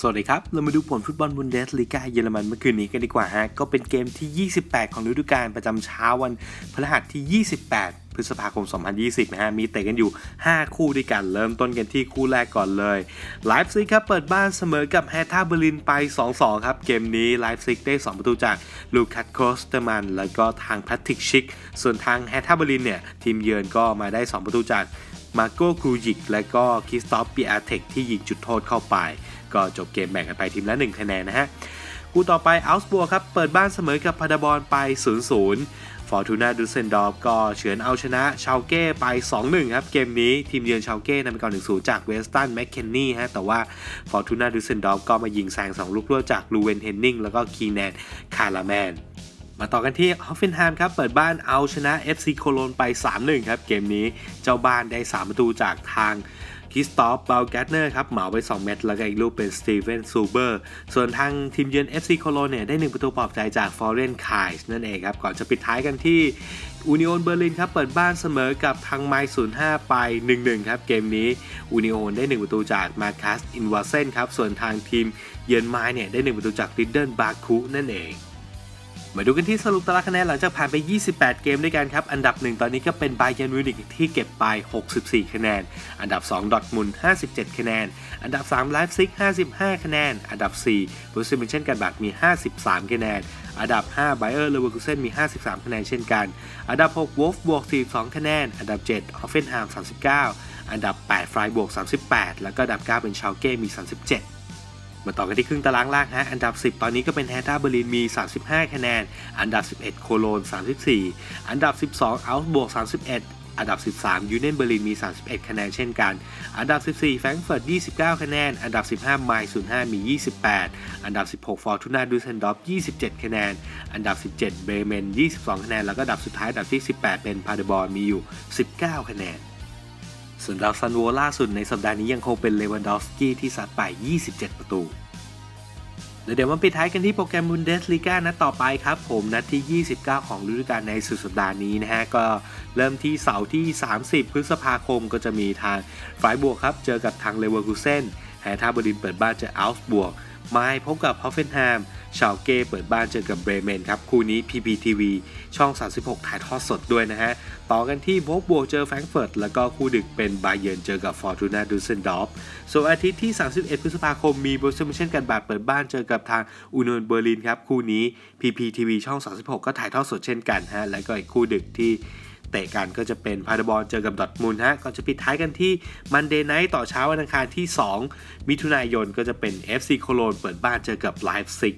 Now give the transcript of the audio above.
สวัสดีครับ เรามาดูผลฟุตบอลบุนเดสลีกาเยอรมันเมื่อคืนนี้กันดีกว่าฮะ ก็เป็นเกมที่ 28 ของฤดูกาลประจำเช้าวันพฤหัสที่ 28 พฤษภาคม 2020 นะฮะ มีเตะกันอยู่ 5 คู่ด้วยกัน เริ่มต้นกันที่คู่แรกก่อนเลย ไลฟ์ซิกครับ เปิดบ้านเสมอกับแฮท่าเบอร์ลินไป 2-2 ครับ เกมนี้ไลฟ์ซิกได้ 2 ประตูจากลูคัสโคสเตอร์มัน แล้วก็ทางแพทริกชิก ส่วนทางแฮท่าเบอร์ลินเนี่ยทีมเยือนก็มาได้ 2 ประตูจาก มาโก้ครูยิก และก็คริสตอฟปีอาเทคที่ยิงจุดโทษเข้าไป ก็จบเกมแบ่งกันไปทีมละ 1 คะแนนนะฮะคู่ต่อไปอัลส์บัวครับ เปิดบ้านเสมอกับพาดาบอลไป 0-0 ฟอร์ตูนาดูเซนดอฟก็เฉือนเอาชนะชาวเก้ไป 2-1 ครับ เกมนี้ทีมเยือนชาวเก้นำไปก่อน 1-0 จากเวสตันแมคเคนนี่ฮะ แต่ว่าฟอร์ตูนาดูเซนดอฟก็มายิงแซง 2 ลูกรวดจากลูเวนเฮนนิงแล้วก็คีแนนคาราแมน มาต่อกันที่ฮอฟเฟนไฮมครับ เปิดบ้านเอาชนะ FC โคโลนไป 3-1 ครับ เกมนี้เจ้าบ้านได้ 3 ประตูจากทางคิสตอฟเบลแกตเนอร์ครับเหมาไป 2 เม็ดแล้วก็อีกลูกเป็นสตีเฟนซูเบอร์ส่วนทางทีมเยือน FC โคโลนเนี่ยได้ 1 ประตูปลอบใจจากฟอร์เรนไคส์นั่นเองครับ ก่อนจะปิดท้ายกันที่อูนิโอนเบอร์ลินครับ เปิดบ้านเสมอกับทางไมล์05ไป 1-1 ครับ เกมนี้อูนิโอนได้ 1 ประตูจากมาคัสอินวาเซนครับส่วนทางทีมเยือนไมล์เนี่ยได้ 1 ประตูจากลิดเดิลบาคูนั่นเอง มาดูกันที่สรุปตารางคะแนนหลังจากผ่านไป 28 เกมด้วยกันครับ อันดับ 1 ตอนนี้ก็เป็นไบเยนมิวนิกที่เก็บไป 64 คะแนน อันดับ 2 ดอทมุน 57 คะแนน อันดับ 3 ไลฟ์ซิก 55 คะแนน อันดับ4บรูซิมิเชนกันบัตมี 53 คะแนน อันดับ 5 ไบเออร์เลเวอร์คูเซนมี 53 คะแนนเช่นกัน อันดับ 6 วอลฟบวก 42 คะแนน อันดับ 7 ออฟเฟนไฮม์ 39 อันดับ 8 ฟรายบวก 38 แล้วก็อันดับ 9 เป็นชาวเก้มี 37 มาต่อกันที่ครึ่งตารางล่างฮะ อันดับ 10 ตอนนี้ก็เป็นแฮท่าเบอร์ลินมี 35 คะแนน อันดับ 11 โคโลน 34 อันดับ 12 อัลส์บวก 31อันดับ 13 ยูเนียนเบอร์ลินมี 31 คะแนนเช่นกัน อันดับ 14 แฟรงก์เฟิร์ต 29 คะแนน อันดับ 15 ไมล์05 มี 28 อันดับ 16 ฟอร์ตูนาดูเซนดอฟ 27 คะแนน อันดับ 17 เบรเมน 22 คะแนน แล้วก็อันดับสุดท้ายอันดับที่ 18 เป็นพาเดบอลมีอยู่ 19 คะแนน ส่วนดาวซันโวล่าสุดในสัปดาห์นี้ยังคงเป็นเลวันดอฟสกี้ที่ซัดไป 27 ประตูแล้วเดี๋ยวมาปิดท้ายกันที่โปรแกรมบุนเดสลีกานัดต่อไปครับผมนัดที่ 29 ของฤดูกาลในสุดสัปดาห์นี้นะฮะ ก็เริ่มที่เสาร์ที่ 30 พฤษภาคมก็จะมีทางไฟบวกครับ เจอกับทางเลเวอร์คูเซนแฮท่าบดินเปิดบ้านเจออัลส์บวกไมล์พบกับฮอฟเฟนแฮม ชาวเก้เปิดบ้านเจอกับเบรเมนครับ คู่นี้ PPTV ช่อง 36 ถ่ายทอดสดด้วยนะฮะ ต่อกันที่โวกบวกเจอแฟรงเฟิร์ต แล้วก็คู่ดึกเป็นบาเยิร์นเจอกับฟอร์ตูนาดูเซนดอฟส่วนอาทิตย์ที่ 31 พฤษภาคมมีบรูซมิเช่นกันบาดเปิดบ้านเจอกับทางอูนนเบอร์ลินครับ คู่นี้ PPTV ช่อง 36 ก็ถ่ายทอดสดเช่นกันฮะ แล้วก็อีกคู่ดึกที่เตะกันก็จะเป็นพาดบอลเจอกับดอทมูลฮะก็จะปิดท้ายกันที่มันเดย์ไนท์ต่อเช้าวันอังคารที่ 2 มิถุนายนก็จะเป็น FC โคโลนเปิดบ้านเจอกับไลฟ์ซิก